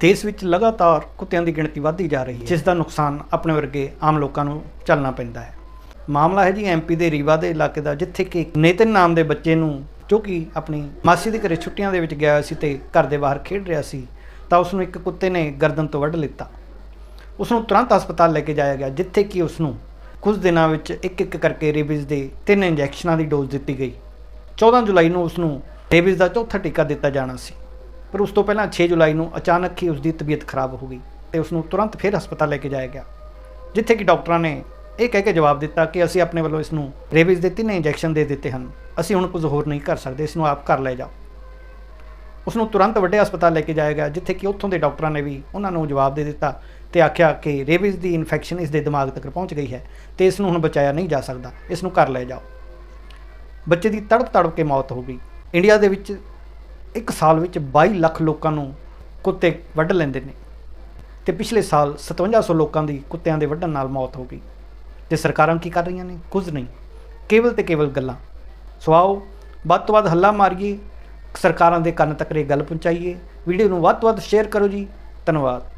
ਦੇਸ਼ ਵਿੱਚ ਲਗਾਤਾਰ ਕੁੱਤਿਆਂ ਦੀ ਗਿਣਤੀ ਵੱਧਦੀ ਜਾ ਰਹੀ ਹੈ, ਜਿਸ ਦਾ ਨੁਕਸਾਨ ਆਪਣੇ ਵਰਗੇ ਆਮ ਲੋਕਾਂ ਨੂੰ ਝੱਲਣਾ ਪੈਂਦਾ ਹੈ। ਮਾਮਲਾ ਹੈ ਜੀ ਐਮਪੀ ਦੇ ਰੀਵਾ ਦੇ ਇਲਾਕੇ ਦਾ, ਜਿੱਥੇ ਕਿ ਨੇਤਨ ਨਾਮ ਦੇ ਬੱਚੇ ਨੂੰ, ਜੋ ਕਿ ਆਪਣੀ ਮਾਸੀ ਦੇ ਘਰੇ ਛੁੱਟੀਆਂ ਦੇ ਵਿੱਚ ਗਿਆ ਹੋਇਆ ਸੀ ਤੇ ਘਰ ਦੇ ਬਾਹਰ ਖੇਡ ਰਿਹਾ ਸੀ, ਤਾਂ ਉਸ ਨੂੰ ਇੱਕ ਕੁੱਤੇ ਨੇ ਗਰਦਨ ਤੋਂ ਵੱਢ ਲਿੱਤਾ। ਉਸ ਨੂੰ ਤੁਰੰਤ ਹਸਪਤਾਲ ਲੈ ਕੇ ਜਾਇਆ ਗਿਆ, ਜਿੱਥੇ ਕਿ ਉਸ ਨੂੰ ਕੁਝ ਦਿਨਾਂ ਵਿੱਚ ਇੱਕ ਇੱਕ ਕਰਕੇ ਰੇਬੀਜ਼ ਦੇ ਤਿੰਨ ਇੰਜੈਕਸ਼ਨਾਂ ਦੀ ਡੋਜ਼ ਦਿੱਤੀ ਗਈ। 14 ਜੁਲਾਈ ਨੂੰ ਉਸ ਨੂੰ ਰੇਬੀਜ਼ ਦਾ ਚੌਥਾ ਟੀਕਾ ਦਿੱਤਾ ਜਾਣਾ ਸੀ। ਪਰ ਉਸ ਤੋਂ ਪਹਿਲਾਂ 6 ਜੁਲਾਈ ਨੂੰ ਅਚਾਨਕ ਹੀ ਉਸ ਦੀ ਤਬੀਅਤ ਖਰਾਬ ਹੋ ਗਈ ਤੇ ਉਸ ਨੂੰ ਤੁਰੰਤ ਫਿਰ ਹਸਪਤਾਲ ਲੈ ਕੇ ਜਾਇਆ ਗਿਆ, ਜਿੱਥੇ ਕਿ ਡਾਕਟਰਾਂ ਨੇ ਇਹ ਕਹਿ ਕੇ ਜਵਾਬ ਦਿੱਤਾ ਕਿ ਅਸੀਂ ਆਪਣੇ ਵੱਲੋਂ ਇਸ ਨੂੰ ਰੇਬੀਜ਼ ਦੇ ਤਿੰਨ ਇੰਜੈਕਸ਼ਨ ਦੇ ਦਿੱਤੇ ਹਨ, ਅਸੀਂ ਹੁਣ ਕੁਝ ਹੋਰ ਨਹੀਂ ਕਰ ਸਕਦੇ, ਇਸ ਨੂੰ ਆਪ ਘਰ ਲੈ ਜਾਓ। ਉਸ ਨੂੰ ਤੁਰੰਤ ਵੱਡੇ ਹਸਪਤਾਲ ਲੈ ਕੇ ਜਾਇਆ ਗਿਆ, ਜਿੱਥੇ ਕਿ ਉੱਥੋਂ ਦੇ ਡਾਕਟਰਾਂ ਨੇ ਵੀ ਉਹਨਾਂ ਨੂੰ ਜਵਾਬ ਦੇ ਦਿੱਤਾ ਤੇ ਆਖਿਆ ਕਿ ਰੇਬੀਜ਼ ਦੀ ਇਨਫੈਕਸ਼ਨ ਇਸ ਦੇ ਦਿਮਾਗ ਤੱਕ ਪਹੁੰਚ ਗਈ ਹੈ ਤੇ ਇਸ ਨੂੰ ਹੁਣ ਬਚਾਇਆ ਨਹੀਂ ਜਾ ਸਕਦਾ, ਇਸ ਨੂੰ ਘਰ ਲੈ ਜਾਓ। ਬੱਚੇ ਦੀ ਤੜਪ ਤੜਪ ਕੇ ਮੌਤ ਹੋ ਗਈ। ਇੰਡੀਆ ਦੇ ਵਿੱਚ ਇੱਕ ਸਾਲ ਵਿੱਚ 22 ਲੱਖ ਲੋਕਾਂ ਨੂੰ ਕੁੱਤੇ ਵੱਢ ਲੈਂਦੇ ਨੇ ਤੇ ਪਿਛਲੇ ਸਾਲ 5700 ਲੋਕਾਂ ਦੀ ਕੁੱਤਿਆਂ ਦੇ ਵੱਢਣ ਨਾਲ ਮੌਤ ਹੋ ਗਈ। ਤੇ ਸਰਕਾਰਾਂ ਕੀ ਕਰ ਰਹੀਆਂ ਨੇ? ਕੁਝ ਨਹੀਂ। ਕੇਵਲ ਤੇ ਕੇਵਲ ਗੱਲਾਂ। ਸੋ ਆਓ, ਵੱਧ ਤੋਂ ਵੱਧ ਹੱਲਾ ਮਾਰੀਏ, ਸਰਕਾਰਾਂ ਦੇ ਕੰਨ ਤੱਕ ਇਹ ਗੱਲ ਪਹੁੰਚਾਈਏ। ਵੀਡੀਓ ਨੂੰ ਵੱਧ ਤੋਂ ਵੱਧ ਸ਼ੇਅਰ ਕਰੋ ਜੀ। ਧੰਨਵਾਦ।